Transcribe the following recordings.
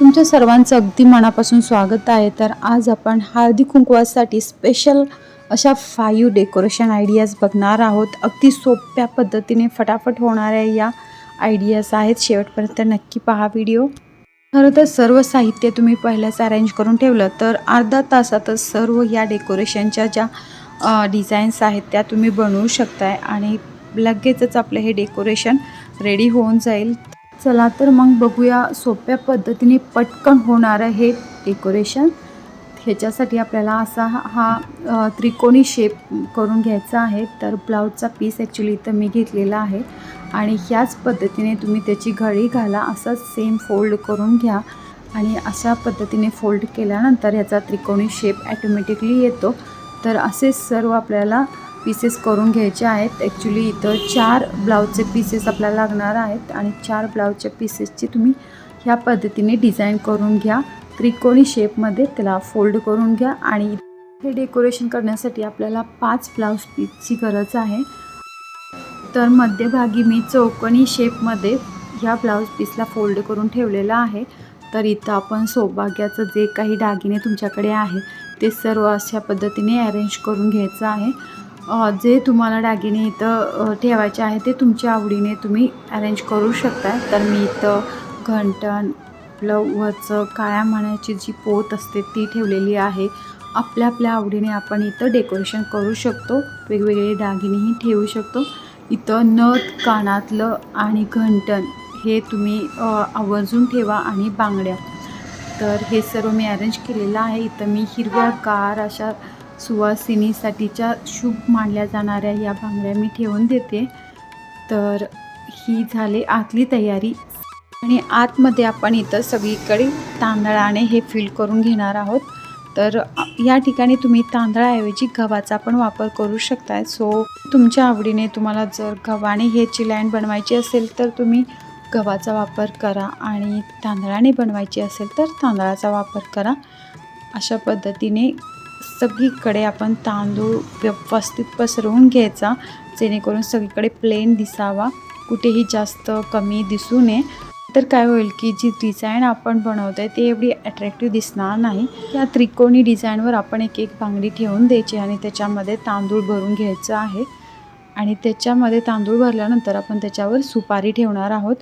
तुमच्या सर्वांचं अगदी मनापासून स्वागत आहे. तर आज आपण हळदी कुंकवासाठी स्पेशल अशा फाईव्ह डेकोरेशन आयडियाज बघणार आहोत. अगदी सोप्या पद्धतीने फटाफट होणाऱ्या या आयडियाज आहेत. शेवटपर्यंत नक्की पहा व्हिडिओ खरं तर सर्व साहित्य तुम्ही पहिल्याच अरेंज करून ठेवलं तर अर्धा तासातच सर्व या डेकोरेशनच्या ज्या डिझाईन्स आहेत त्या तुम्ही बनवू शकताय आणि लगेचच आपलं हे डेकोरेशन रेडी होऊन जाईल. चला तर मग बघूया सोप्या पद्धतीने पटकन होणारं हे डेकोरेशन. ह्याच्यासाठी आपल्याला असा हा हा, त्रिकोणी शेप करून घ्यायचा आहे. तर ब्लाऊजचा पीस ॲक्च्युली इथं मी घेतलेला आहे. आणि ह्याच पद्धतीने तुम्ही त्याची घडी घाला. असंच सेम फोल्ड करून घ्या. आणि अशा पद्धतीने फोल्ड केल्यानंतर ह्याचा त्रिकोणी शेप ॲटोमॅटिकली येतो. तर असे सर्व आपल्याला पीसेस करून घ्यायचे आहेत. ॲक्च्युली इथं चार ब्लाऊजचे पीसेस आपल्याला लागणार आहेत आणि चार ब्लाऊजच्या पीसेसची तुम्ही ह्या पद्धतीने डिझाईन करून घ्या. त्रिकोणी शेपमध्ये त्याला फोल्ड करून घ्या आणि हे डेकोरेशन करण्यासाठी आपल्याला पाच ब्लाऊज पीसची गरज आहे. तर मध्यभागी मी चौकोनी शेपमध्ये ह्या ब्लाऊज पीसला फोल्ड करून ठेवलेला आहे. तर इथं आपण सौभाग्याचं जे काही दागिने तुमच्याकडे आहे ते सर्व अशा पद्धतीने अरेंज करून घ्यायचं आहे. जे तुम्हाला दागिने इथं ठेवायचे आहे ते तुमच्या आवडीने तुम्ही अरेंज करू शकता. तर मी इथं घंटण आपलं वचं काळ्या मण्याची जी पोत असते ती ठेवलेली आहे. आपल्या आपल्या आवडीने आपण इथं डेकोरेशन करू शकतो. वेगवेगळे दागिनेही ठेवू शकतो. इथं नथ कानातलं आणि घंटण हे तुम्ही आवर्जून ठेवा आणि बांगड्या. तर हे सर्व मी अरेंज केलेलं आहे. इथं मी हिरव्या कार अशा सुवासिनीसाठीच्या शुभ मानल्या जाणाऱ्या या बांगड्या मी ठेवून देते. तर ही झाली आतली तयारी. आणि आतमध्ये आपण इथं सगळीकडे तांदळाने हे फिल करून घेणार आहोत. तर या ठिकाणी तुम्ही तांदळाऐवजी गव्हाचा पण वापर करू शकताय. सो तुमच्या आवडीने तुम्हाला जर गव्हाने ह्याची लाईन बनवायची असेल तर तुम्ही गव्हाचा वापर करा आणि तांदळाने बनवायची असेल तर तांदळाचा वापर करा. अशा पद्धतीने सगळीकडे आपण तांदूळ व्यवस्थित पसरवून घ्यायचा जेणेकरून सगळीकडे प्लेन दिसावा. कुठेही जास्त कमी दिसू नये. तर काय होईल की जी डिझाईन आपण बनवतो आहे ती एवढी अट्रॅक्टिव्ह दिसणार नाही. त्या त्रिकोणी डिझाईनवर आपण एक एक बांगडी ठेवून द्यायची आणि त्याच्यामध्ये तांदूळ भरून घ्यायचं आहे. आणि त्याच्यामध्ये तांदूळ भरल्यानंतर आपण त्याच्यावर सुपारी ठेवणार आहोत.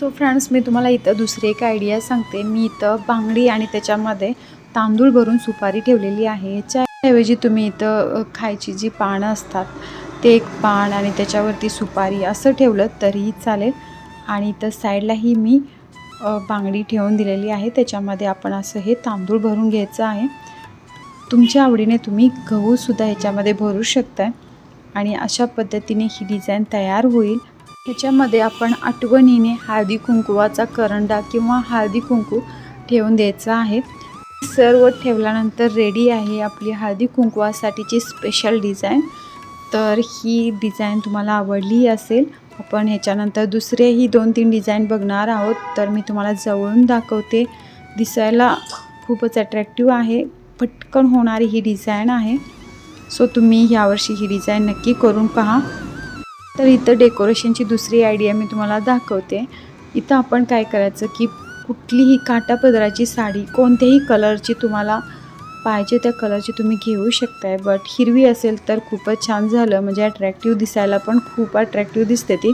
सो फ्रेंड्स मी तुम्हाला इथं दुसरी एक आयडिया सांगते. मी इथं बांगडी आणि त्याच्यामध्ये तांदूळ भरून सुपारी ठेवलेली आहे. याच्याऐवजी तुम्ही इथं खायची जी पानं असतात ते एक पान आणि त्याच्यावरती सुपारी असं ठेवलं तरीही चालेल. आणि इथं साईडलाही मी बांगडी ठेवून दिलेली आहे. त्याच्यामध्ये आपण असं हे तांदूळ भरून घ्यायचं आहे. तुमच्या आवडीने तुम्ही गहूसुद्धा ह्याच्यामध्ये भरू शकताय. आणि अशा पद्धतीने ही डिझाईन तयार होईल. ह्याच्यामध्ये आपण आठवणीने हळदी कुंकुवाचा करंडा किंवा हळदी कुंकू ठेवून द्यायचा आहे. सर्व ठेवल्यानंतर रेडी आहे आपली हळदी कुंकवासाठीची स्पेशल डिझाईन तर ही डिझाईन तुम्हाला आवडली असेल आपण ह्याच्यानंतर दुसरेही दोन तीन डिझाईन बघणार आहोत. तर मी तुम्हाला जवळून दाखवते. दिसायला खूपच अट्रॅक्टिव्ह आहे पटकन होणारी ही डिझाईन आहे. सो तुम्ही यावर्षी ही डिझाईन नक्की करून पहा. तर इथं डेकोरेशनची दुसरी आयडिया मी तुम्हाला दाखवते. इथं आपण काय करायचं की कुठलीही काटापदराची साडी कोणत्याही कलरची तुम्हाला पाहिजे त्या कलरची तुम्ही घेऊ शकताय. बट हिरवी असेल तर खूपच छान झालं. म्हणजे अट्रॅक्टिव्ह दिसायला पण खूप अट्रॅक्टिव्ह दिसते ती.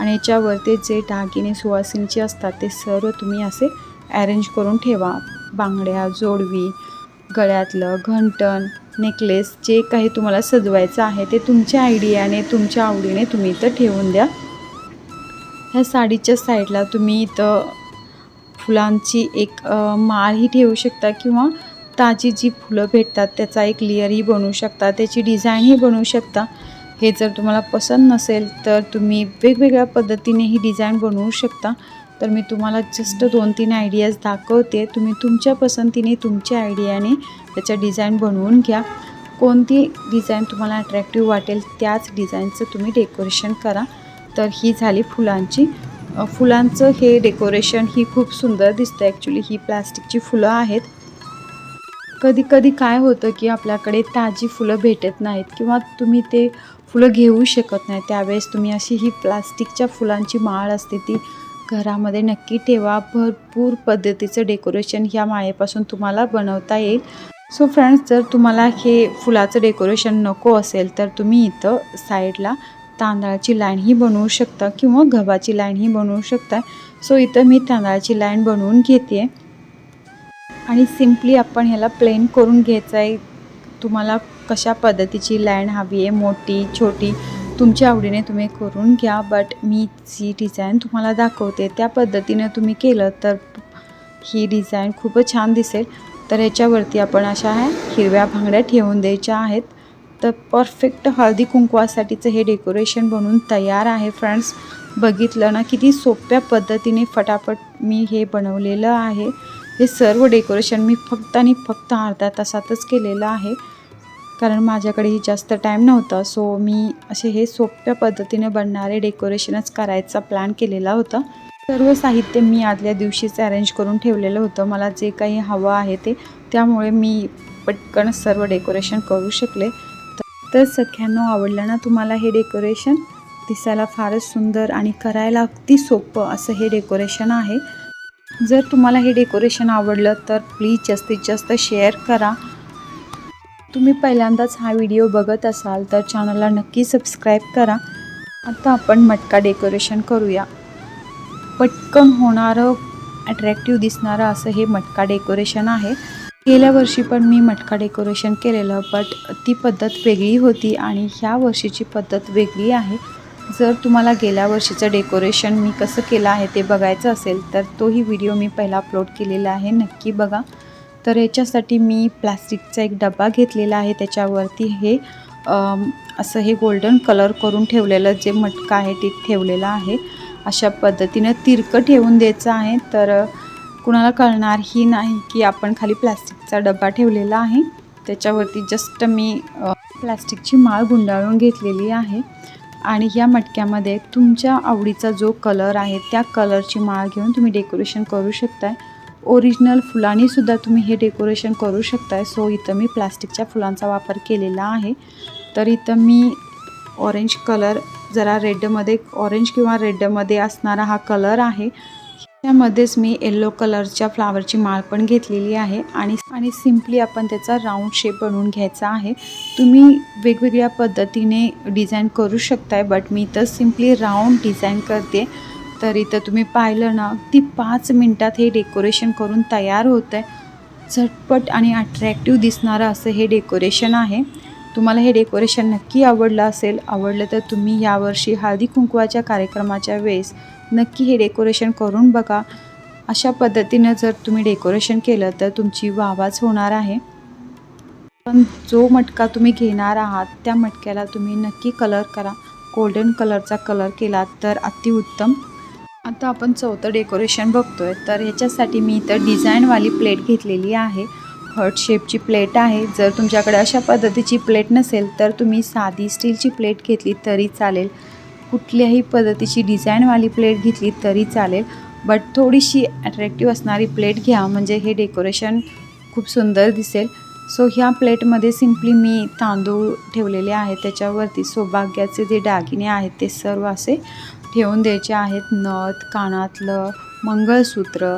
आणि याच्यावरती जे दागिने सुवासिनीचे असतात ते सर्व तुम्ही असे अरेंज करून ठेवा. बांगड्या जोडवी गळ्यातलं घंटण नेकलेस जे काही तुम्हाला सजवायचं आहे ते तुमच्या आयडियाने तुमच्या आवडीने तुम्ही इथं ठेवून द्या. ह्या साडीच्या साईडला तुम्ही इथं फुलांची एक माळही ठेवू शकता किंवा ताजी जी फुलं भेटतात त्याचा एक लेअरही बनवू शकता त्याची डिझाईनही बनवू शकता. हे जर तुम्हाला पसंत नसेल तर तुम्ही वेगवेगळ्या पद्धतीने ही डिझाईन बनवू शकता. तर मी तुम्हाला जस्ट दोन तीन आयडियाज दाखवते. तुम्ही तुमच्या पसंतीने तुमच्या आयडियाने त्याच्या डिझाईन बनवून घ्या. कोणती डिझाईन तुम्हाला अट्रॅक्टिव्ह वाटेल त्याच डिझाईनचं तुम्ही डेकोरेशन करा. तर ही झाली फुलांची फुलांचं हे डेकोरेशन ही खूप सुंदर दिसतं ॲक्च्युली ही प्लास्टिकची फुलं आहेत. कधी कधी काय होतं की आपल्याकडे ताजी फुलं भेटत नाहीत किंवा तुम्ही ते फुलं घेऊ शकत नाही त्यावेळेस तुम्ही अशी ही प्लास्टिकच्या फुलांची माळ असते ती घरामध्ये नक्की ठेवा. भरपूर पद्धतीचं डेकोरेशन ह्या माळेपासून तुम्हाला बनवता येईल. सो फ्रेंड्स जर तुम्हाला हे फुलाचं डेकोरेशन नको असेल तर तुम्ही इथं साईडला तांदळाची लाईनही बनवू शकता किंवा गव्हाची लाईनही बनवू शकता. सो इथं मी तांदळाची लाईन बनवून घेते आणि सिम्पली आपण ह्याला प्लेन करून घ्यायचं आहे तुम्हाला कशा पद्धतीची लाईन हवी आहे मोठी छोटी तुमच्या आवडीने तुम्ही करून घ्या. बट मी जी डिझाईन तुम्हाला दाखवते त्या पद्धतीने तुम्ही केलं तर ही डिझाईन खूपच छान दिसेल. तर ह्याच्यावरती आपण अशा ह्या हिरव्या भांगड्या ठेवून द्यायच्या आहेत. तर परफेक्ट हळदी कुंकवासाठीचं हे डेकोरेशन बनून तयार आहे फ्रेंड्स बघितलं ना किती सोप्या पद्धतीने फटाफट मी हे बनवलेलं आहे. हे सर्व डेकोरेशन मी फक्त आणि फक्त अर्ध्या तासातच केलेलं आहे. कारण माझ्याकडेही जास्त टाईम नव्हता सो मी असे हे सोप्या पद्धतीने बनणारे डेकोरेशनच करायचा प्लॅन केलेला होता. सर्व साहित्य मी आदल्या दिवशीच अरेंज करून ठेवलेलं होतं. मला जे काही हवं आहे ते त्यामुळे मी पटकन सर्व डेकोरेशन करू शकले. तर सख्यांनो आवडलं ना तुम्हाला हे डेकोरेशन दिसायला फारच सुंदर आणि करायला अगदी सोपं असं हे डेकोरेशन आहे. जर तुम्हाला हे डेकोरेशन आवडलं तर प्लीज जास्तीत जास्त शेअर करा. तुम्ही पहिल्यांदाच हा व्हिडिओ बघत असाल तर चॅनलला नक्की सबस्क्राईब करा. आता आपण मटका डेकोरेशन करूया. पटकन होणारं अट्रॅक्टिव्ह दिसणारं असं हे मटका डेकोरेशन आहे. गेल्या वर्षी पण मी मटका डेकोरेशन केलेलं बट ती पद्धत वेगळी होती आणि ह्या वर्षीची पद्धत वेगळी आहे. जर तुम्हाला गेल्या वर्षीचं डेकोरेशन मी कसं केलं आहे ते बघायचं असेल तर तोही व्हिडिओ मी पहिला अपलोड केलेला आहे नक्की बघा. तर याच्यासाठी मी प्लास्टिकचा एक डबा घेतलेला आहे त्याच्यावरती हे असं हे गोल्डन कलर करून ठेवलेलं जे मटका आहे ते ठेवलेलं आहे. अशा पद्धतीनं तिरकं ठेवून द्यायचं आहे तर कुणाला कळणारही नाही की आपण खाली प्लॅस्टिकचा डबा ठेवलेला आहे. त्याच्यावरती जस्ट मी प्लॅस्टिकची माळ गुंडाळून घेतलेली आहे. आणि ह्या मटक्यामध्ये तुमच्या आवडीचा जो कलर आहे त्या कलरची माळ घेऊन तुम्ही डेकोरेशन करू शकताय. ओरिजिनल फुलांनीसुद्धा तुम्ही हे डेकोरेशन करू शकताय. सो इथं मी प्लास्टिकच्या फुलांचा वापर केलेला आहे. तर इथं मी ऑरेंज कलर जरा रेडमध्ये ऑरेंज किंवा रेडमध्ये असणारा हा कलर आहे. त्यामध्येच मी येल्लो कलरच्या फ्लावरची माळ पण घेतलेली आहे आणि आणि सिम्पली आपण त्याचा राऊंड शेप बनवून घ्यायचा आहे. तुम्ही वेगवेगळ्या पद्धतीने डिझाईन करू शकताय बट मी तर सिम्पली राऊंड डिझाईन करते. तर इथं तुम्ही पाहिलं ना ती पाच मिनटात हे डेकोरेशन करून तयार होतं आहे झटपट आणि अट्रॅक्टिव्ह दिसणारं असं हे डेकोरेशन आहे. तुम्हाला हे डेकोरेशन नक्की आवडलं असेल आवडलं तर तुम्ही यावर्षी हळदी कुंकवाच्या कार्यक्रमाच्या वेळेस नक्की हे डेकोरेशन करून बघा. अशा पद्धतीनं जर तुम्ही डेकोरेशन केलं तर तुमची वावाच होणार आहे. पण जो मटका तुम्ही घेणार आहात त्या मटक्याला तुम्ही नक्की कलर करा. गोल्डन कलरचा कलर केला तर अतिउत्तम. आता आपण चौथं डेकोरेशन बघतोय तर ह्याच्यासाठी मी इथं डिझाईनवाली प्लेट घेतलेली आहे. हर्ट शेपची प्लेट आहे. जर तुमच्याकडे अशा पद्धतीची प्लेट नसेल तर तुम्ही साधी स्टीलची प्लेट घेतली तरी चालेल. कुठल्याही पद्धतीची डिझाईनवाली प्लेट घेतली तरी चालेल. बट थोडीशी अट्रॅक्टिव्ह असणारी प्लेट घ्या म्हणजे हे डेकोरेशन खूप सुंदर दिसेल. सो ह्या प्लेटमध्ये सिम्पली मी तांदूळ ठेवलेले आहेत. त्याच्यावरती सौभाग्याचे जे दागिने आहेत ते सर्व असे ठेवून द्यायचे आहेत. नथ कानातलं मंगळसूत्र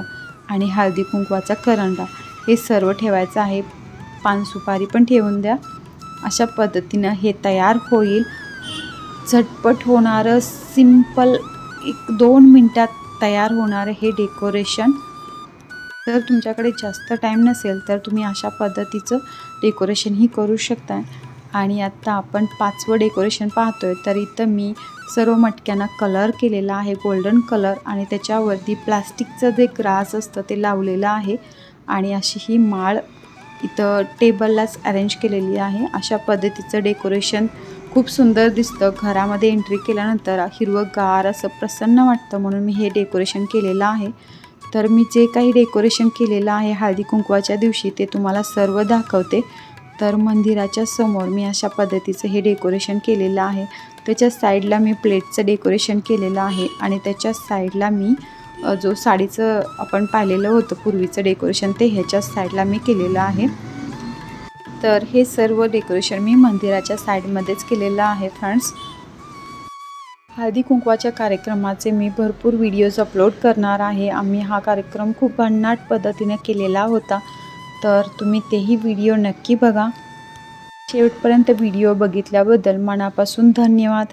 आणि हळदी कुंकवाचा करंडा. हे सर्व ठेवायचं आहे. पानसुपारी पण ठेवून द्या. अशा पद्धतीनं हे तयार होईल. झटपट होणारं सिंपल एक दोन मिनटात तयार होणारं हे डेकोरेशन. जर तुमच्याकडे जास्त टाईम नसेल तर तुम्ही अशा पद्धतीचं डेकोरेशनही करू शकता. आणि आत्ता आपण पाचवं डेकोरेशन पाहतो आहे तर इथं मी सर्व मटक्यांना कलर केलेला आहे गोल्डन कलर. आणि त्याच्यावरती प्लास्टिकचं जे ग्रास असतं ते लावलेलं आहे. आणि अशी ही माळ इथं टेबललाच अरेंज केलेली आहे. अशा पद्धतीचं डेकोरेशन खूप सुंदर दिसतं. घरामध्ये एंट्री केल्यानंतर हिरवंगार असं प्रसन्न वाटतं म्हणून मी हे डेकोरेशन केलेलं आहे. तर मी जे काही डेकोरेशन केलेलं आहे हळदी कुंकवाच्या दिवशी ते तुम्हाला सर्व दाखवते. तर मंदिराच्या समोर मी अशा पद्धतीचं हे डेकोरेशन केलेलं आहे. त्याच्या साईडला मी प्लेटचं डेकोरेशन केलेलं आहे आणि त्याच्या साईडला मी जो साडीचं आपण पाहिलेलं होतं पूर्वीचं डेकोरेशन ते ह्याच्या साईडला मी केलेलं आहे. तर हे सर्व डेकोरेशन मी मंदिराच्या साईडमध्येच केलेलं आहे फ्रेंड्स हळदी कुंकवाच्या कार्यक्रमाचे मी भरपूर व्हिडिओज अपलोड करणार आहे. आम्ही हा कार्यक्रम खूप भन्नाट पद्धतीने केलेला होता. तर तुम्ही तेही व्हिडिओ नक्की बघा. शेवटपर्यंत व्हिडिओ बघितल्याबद्दल मनापासून धन्यवाद.